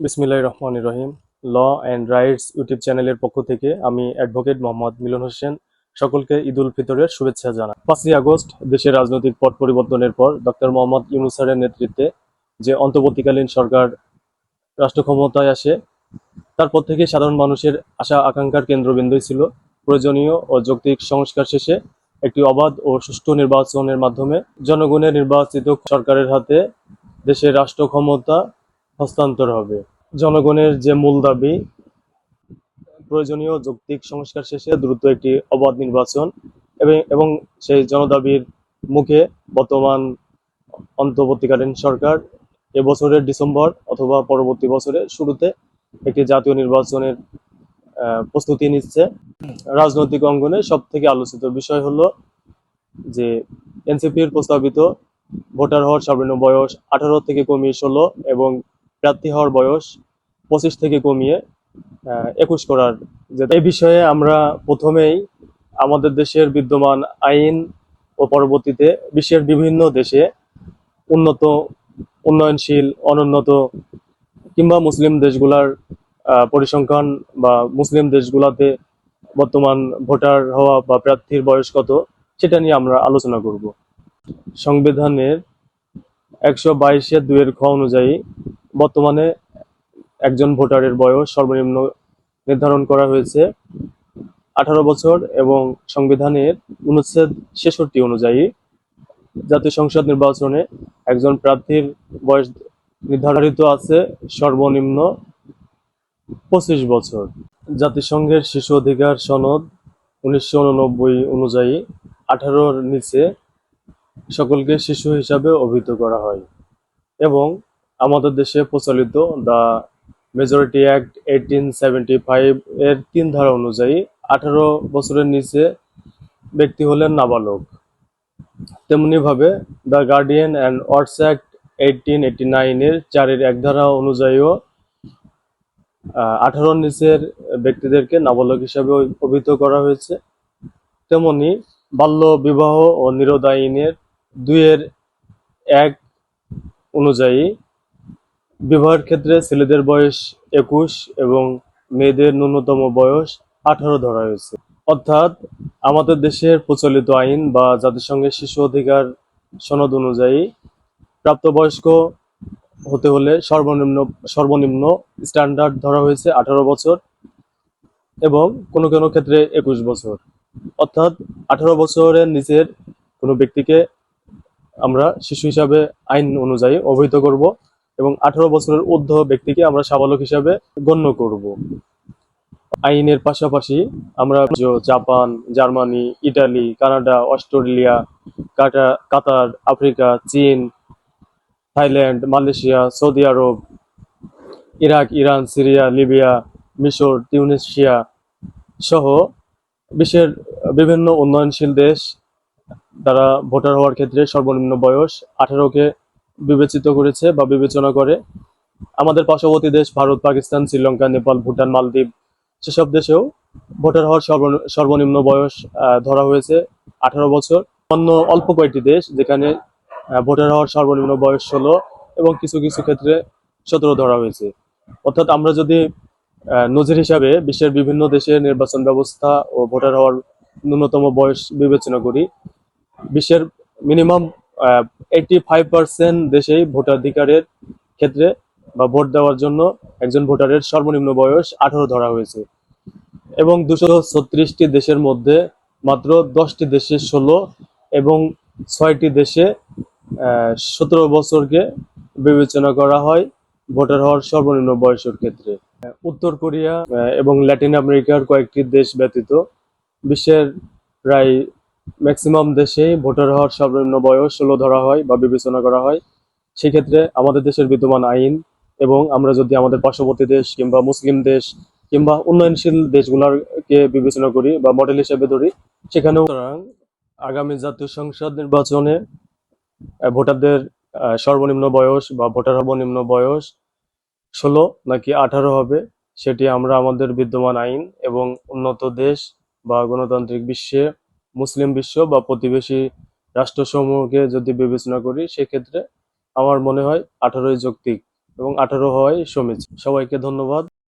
বিসমিল্লাহ রহমান রহিম। ল অ্যান্ড রাইটস ইউটিউব চ্যানেলের পক্ষ থেকে আমি অ্যাডভোকেট মোহাম্মদ মিলন হোসেন সকলকে ঈদ উল ফিতরের শুভেচ্ছা জানাই। পাঁচই আগস্ট, দেশের রাজনৈতিক পট পরিবর্তনের পর ডক্টর মোহাম্মদ ইউনুসারের নেতৃত্বে যে অন্তর্বর্তীকালীন সরকার রাষ্ট্র ক্ষমতায় আসে, তারপর থেকে সাধারণ মানুষের আশা আকাঙ্ক্ষার কেন্দ্রবিন্দুই ছিল। প্রয়োজনীয় ও যৌক্তিক সংস্কার শেষে একটি অবাধ ও সুষ্ঠু নির্বাচনের মাধ্যমে জনগণের নির্বাচিত সরকারের হাতে দেশের রাষ্ট্র ক্ষমতা হস্তান্তর হবে। জনগণের যে মূল দাবি, প্রয়োজনীয় যৌক্তিক সংস্কার শেষে দ্রুত একটি অবাধ নির্বাচন এবং সেই জনদাবির মুখে বর্তমান অন্তর্বর্তীকালীন সরকার এবছরের ডিসেম্বর অথবা পরবর্তী বছরের শুরুতে একটি জাতীয় নির্বাচনের প্রস্তুতি নিচ্ছে। রাজনৈতিক অঙ্গনে সব থেকে আলোচিত বিষয় হলো যে এনসিপির প্রস্তাবিত ভোটার হওয়ার সর্বনিম্ন বয়স আঠারো থেকে কমিয়ে ষোলো এবং প্রার্থী হওয়ার বয়স পঁচিশ থেকে কমিয়ে একুশ করার যে এই বিষয়ে আমরা প্রথমেই আমাদের দেশের বিদ্যমান আইন ও পরবর্তীতে বিশ্বের বিভিন্ন দেশে উন্নত, উন্নয়নশীল, অনুন্নত কিংবা মুসলিম দেশগুলার পরিসংখ্যান বা মুসলিম দেশগুলাতে বর্তমান ভোটার হওয়া বা প্রার্থীর বয়স কত সেটা নিয়ে আমরা আলোচনা করব। সংবিধানের একশো বাইশের দুয়ের খ অনুযায়ী বর্তমানে একজন ভোটারের বয়স সর্বনিম্ন নির্ধারণ করা হয়েছে আঠারো বছর এবং সংবিধানের অনুচ্ছেদ ছেষট্টি অনুযায়ী জাতীয় সংসদ নির্বাচনে একজন প্রার্থীর বয়স নির্ধারিত আছে সর্বনিম্ন পঁচিশ বছর। জাতিসংঘের শিশু অধিকার সনদ উনিশশো উননব্বই অনুযায়ী আঠারোর নিচে সকলকে শিশু হিসাবে অভিহিত করা হয় এবং আমাদের দেশে প্রচলিত the majority act eighteen seventy five এর তিন ধারা অনুযায়ী আঠারো বছরের নিচে ব্যক্তি হলেন নাবালক। তেমনিভাবে the guardian and wards act eighteen eighty নাইনের চারের এক ধারা অনুযায়ীও আঠারোর নিচের ব্যক্তিদেরকে নাবালক হিসাবে অভিহিত করা হয়েছে। তেমনি বাল্য বিবাহ ও নিরোধ আইনের দুইয়ের এক অনুযায়ী বিবাহের ক্ষেত্রে ছেলেদের বয়স একুশ এবং মেয়েদের ন্যূনতম বয়স আঠারো ধরা হয়েছে। অর্থাৎ আমাদের দেশের প্রচলিত আইন বা জাতিসংঘের শিশু অধিকার সনদ অনুযায়ী প্রাপ্তবয়স্ক হতে হলে সর্বনিম্ন সর্বনিম্ন স্ট্যান্ডার্ড ধরা হয়েছে আঠারো বছর এবং কোনো কোনো ক্ষেত্রে একুশ বছর। অর্থাৎ আঠারো বছরের নিচের কোনো ব্যক্তিকে আমরা শিশু হিসাবে আইন অনুযায়ী অবহিত করব। এবং আঠারো বছরের ঊর্ধ্ব ব্যক্তিকে আমরা সাবালক হিসাবে গণ্য করব। আইনের পাশাপাশি আমরা Japan, Germany, Italy, Canada, Australia Qatar, Africa, চীন, থাইল্যান্ড, মালয়েশিয়া, সৌদি আরব, ইরাক, ইরান, সিরিয়া, লিবিয়া, মিশর টিউনেশিয়া সহ বিশ্বের বিভিন্ন উন্নয়নশীল দেশ তারা ভোটার হওয়ার ক্ষেত্রে সর্বনিম্ন বয়স আঠারোকে বিবেচিত করেছে বা বিবেচনা করে। আমাদের পার্শ্ববর্তী দেশ ভারত, পাকিস্তান, শ্রীলঙ্কা, নেপাল, ভুটান, মালদ্বীপ সেসব দেশেও ভোটার হওয়ার সর্ব- সর্বনিম্ন বয়স ধরা হয়েছে আঠারো বছর। অন্য অল্প কয়েকটি দেশ যেখানে ভোটার হওয়ার সর্বনিম্ন বয়স ষোলো এবং কিছু কিছু ক্ষেত্রে সতেরো ধরা হয়েছে। অর্থাৎ আমরা যদি নজির হিসাবে বিশ্বের বিভিন্ন দেশের নির্বাচন ব্যবস্থা ও ভোটার হওয়ার ন্যূনতম বয়স বিবেচনা করি, বিশ্বের মিনিমাম এইটি ফাইভ পার্সেন্ট দেশেই ভোটাধিকারের ক্ষেত্রে বা ভোট দেওয়ার জন্য একজন ভোটারের সর্বনিম্ন বয়স আঠারো ধরা হয়েছে। এবং দুশো ছত্রিশটি দেশের মধ্যে মাত্র দশটি দেশে ষোলো এবং ছয়টি দেশে সতেরো বছরকে বিবেচনা করা হয় ভোটার হওয়ার সর্বনিম্ন বয়সের ক্ষেত্রে। উত্তর কোরিয়া এবং ল্যাটিন আমেরিকার কয়েকটি দেশ ব্যতীত বিশ্বের প্রায় ম্যাক্সিমাম দেশে ভোটার হওয়ার সর্বনিম্ন বয়স ষোলো ধরা হয় বা বিবেচনা করা হয়। সেক্ষেত্রে আমাদের দেশের বিদ্যমান আইন এবং আমরা যদি আমাদের পার্শ্ববর্তী দেশ কিংবা মুসলিম দেশ কিংবা উন্নয়নশীল দেশগুলোকে বিবেচনা করি বা মডেল হিসেবে ধরি, সেখানেও আগামী জাতীয় সংসদ নির্বাচনে ভোটারদের সর্বনিম্ন বয়স বা ভোটার সর্বনিম্ন বয়স ষোলো নাকি আঠারো হবে, সেটি আমরা আমাদের বিদ্যমান আইন এবং উন্নত দেশ বা গণতান্ত্রিক বিশ্বে মুসলিম বিশ্ব বা প্রতিবেশী রাষ্ট্রসমূহকে যদি বিবেচনা করি, সেক্ষেত্রে আমার মনে হয় আঠারোই যৌক্তিক এবং আঠারো হয় সমীচ সবাইকে ধন্যবাদ।